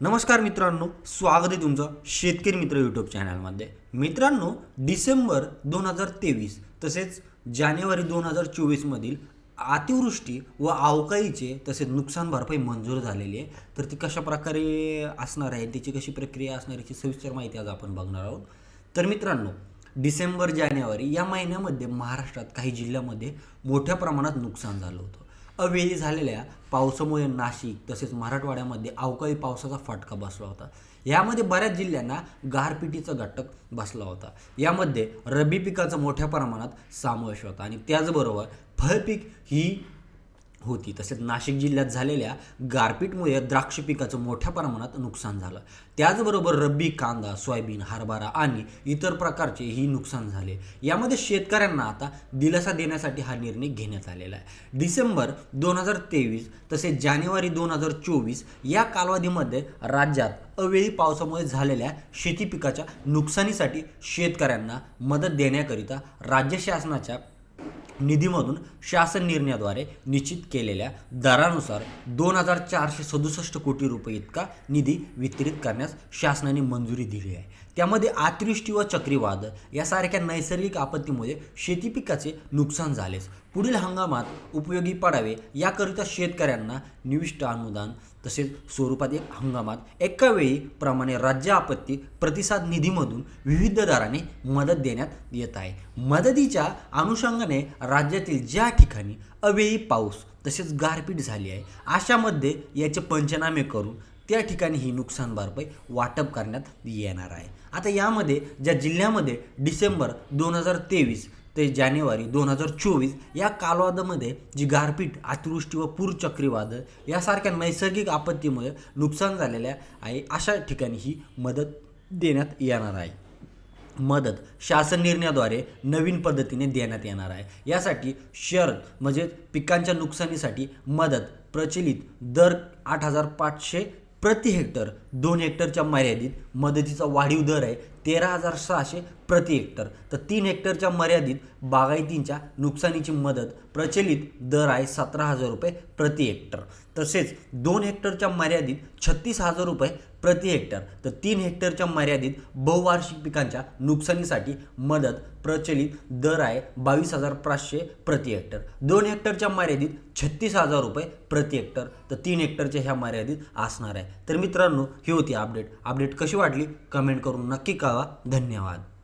नमस्कार मित्रांनो स्वागत आहे तुमचं शेतकरी मित्र यूट्यूब चॅनलमध्ये मित्रांनो डिसेंबर दोन हजार तेवीस तसेच जानेवारी दोन हजार चोवीसमधील अतिवृष्टी व अवकाळीचे तसेच नुकसान भरपाई मंजूर झालेली आहे. तर ती कशा प्रकारे असणार आहे त्याची कशी प्रक्रिया असणार याची सविस्तर माहिती आज आपण बघणार आहोत. तर मित्रांनो डिसेंबर जानेवारी या महिन्यामध्ये महाराष्ट्रात काही जिल्ह्यामध्ये मोठ्या प्रमाणात नुकसान झालं होतं. अवेळी झालेल्या पावसामुळे नाशिक तसेच मराठवाड्यामध्ये अवकाळी पावसाचा फटका बसला होता. यामध्ये बऱ्याच जिल्ह्यांना गारपिटीचा घटक बसला होता. यामध्ये रब्बी पिकाचा मोठ्या प्रमाणात समावेश होता आणि त्याचबरोबर फळपीक ही होती. तसेच नाशिक जिल्ह्यात झालेल्या गारपीटमुळे द्राक्ष पिकाचं मोठ्या प्रमाणात नुकसान झालं. त्याचबरोबर रब्बी कांदा सोयाबीन हरभरा आणि इतर प्रकारचे ही नुकसान झाले. यामध्ये शेतकऱ्यांना आता दिलासा देण्यासाठी हा निर्णय घेण्यात आलेला आहे. डिसेंबर दोन हजार तेवीस तसेच जानेवारी दोन हजार चोवीस या कालावधीमध्ये राज्यात अवेळी पावसामुळे झालेल्या शेती पिकाच्या नुकसानीसाठी शेतकऱ्यांना मदत देण्याकरिता राज्य शासनाच्या निधीमधून शासन निर्णयाद्वारे निश्चित केलेल्या दरानुसार दोन हजार चारशे सदुसष्ट कोटी रुपये इतका निधी वितरित करण्यास शासनाने मंजुरी दिली आहे. त्यामध्ये अतिवृष्टी व चक्रीवादळ यासारख्या नैसर्गिक आपत्तीमुळे शेती पिकाचे नुकसान झालेच. पुढील हंगामात उपयोगी पडावे याकरिता शेतकऱ्यांना निविष्ट अनुदान तसेच स्वरूपात एक हंगामात एका वेळी प्रमाणे राज्य आपत्ती प्रतिसाद निधीमधून विविध दराने मदत देण्यात येत आहे. मदतीच्या अनुषंगाने राज्यातील ज्या ठिकाणी अवेळी पाऊस तसेच गारपीट झाली आहे अशामध्ये याचे पंचनामे करून त्या ठिकाणी ही नुकसान भरपाई वाटप करण्यात येणार आहे. आता यामध्ये ज्या जिल्ह्यामध्ये डिसेंबर दोन हजार तेवीस ते जानेवारी दोन हजार चोवीस या कालावधीमध्ये जी गारपीट अतिवृष्टी व पूर चक्रीवादळ यासारख्या नैसर्गिक आपत्तीमुळे नुकसान झालेल्या आहे अशा ठिकाणी ही मदत देण्यात येणार आहे. मदत शासन निर्णयाद्वारे नवीन पद्धतीने देण्यात येणार आहे. यासाठी शर म्हणजे पिकांच्या नुकसानीसाठी मदत प्रचलित दर आठ हजार पाचशे प्रति हेक्टर दोन हेक्टरच्या मर्यादित मदतीचा वाढीव दर आहे. तेरा हजार सहाशे प्रति हेक्टर. तर तीन हेक्टरच्या मर्यादित बागायतींच्या नुकसानीची मदत प्रचलित दर आहे सतरा हजार रुपये प्रति हेक्टर. तसेच दोन हेक्टरच्या मर्यादित छत्तीस हजार रुपये प्रति हेक्टर. तर तीन हेक्टरच्या मर्यादित बहुवार्षिक पिकांच्या नुकसानीसाठी मदत प्रचलित दर आहे बावीस हजार पाचशे प्रति हेक्टर. दोन हेक्टरच्या मर्यादित छत्तीस हजार रुपये प्रति हेक्टर. तर तीन हेक्टरच्या ह्या मर्यादित असणार आहे. तर मित्रांनो ही होती अपडेट. अपडेट कशी वाटली? कमेंट करून नक्की कळवा. धन्यवाद.